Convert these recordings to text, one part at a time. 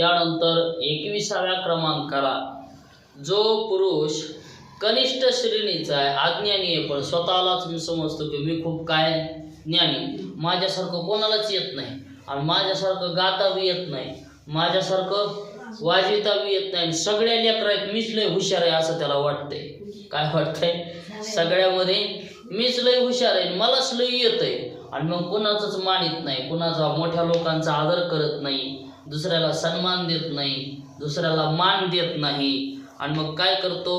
त्यानंतर एकविसाव्या क्रमांकाला जो पुरुष कनिष्ठ श्रेणीचा आहे अज्ञानी आहे पण स्वतःलाच मी समजतो की मी खूप काय ज्ञानी माझ्यासारखं कोणालाच येत नाही आणि माझ्यासारखं गाता बी येत नाही. माझ्यासारखं वाजविता बी येत नाही. आणि सगळ्या लेकरात मीच लय हुशार आहे असं त्याला वाटतंय. काय वाटतंय? सगळ्यामध्ये मीच लय हुशार आहे मलाच लय येतंय. आणि मग कुणाचंच मानित नाही कुणाचा मोठ्या लोकांचा आदर करत नाही दुसऱ्याला सन्मान देत नाही दुसऱ्याला मान देत नाही. आणि मग काय करतो?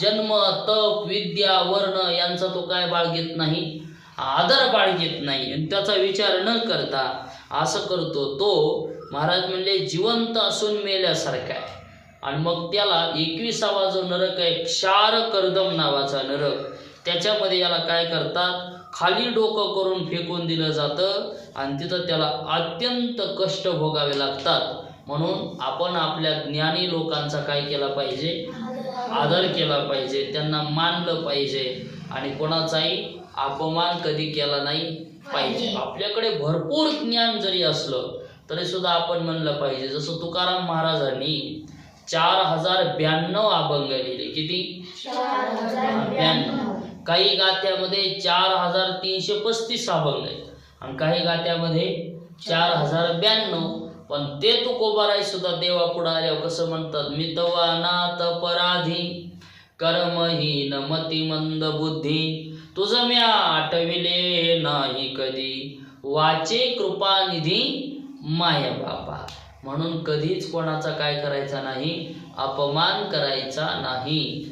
जन्म तप विद्या वर्ण यांचा तो काय बाळगीत नाही? आदर बाळगीत नाही. आणि त्याचा विचार न करता असं करतो तो महाराज म्हणले जिवंत असून मेल्यासारखा आहे. आणि मग त्याला एकविसावा जो नरक आहे क्षार कर्दम नावाचा नरक त्याच्यामध्ये याला काय करतात? खाली डोकं करून फेकून दिलं जातं आणि तिथं त्याला अत्यंत कष्ट भोगावे लागतात. म्हणून आपण आपल्या ज्ञानी लोकांचा काय केला पाहिजे? आदर केला पाहिजे. त्यांना मानलं पाहिजे. आणि कोणाचाही अपमान कधी केला नाही पाहिजे. आपल्याकडे भरपूर ज्ञान जरी असलं तरी सुद्धा आपण म्हणलं पाहिजे. जसं तुकाराम महाराजांनी चार हजार ब्याण्णव अभंग लिहिले. किती? ब्याण्णव. काही गात्यामध्ये चार हजार तीनशे पस्तीस अभंग आहेत. आणि काही गात्यामध्ये चार हजार ब्याण्णव. पण ते तुकोबाराय सुद्धा देवा पुढे आल्यावर कसं म्हणतात? मी तवा नाथ पराधी कर्महीन मती मंद बुद्धी. तुझ म्या आठविले नाही कधी. वाचे कृपानिधी माया बाबा म्हणून कधीच कोणाचा काय करायचा नाही अपमान करायचा नाही.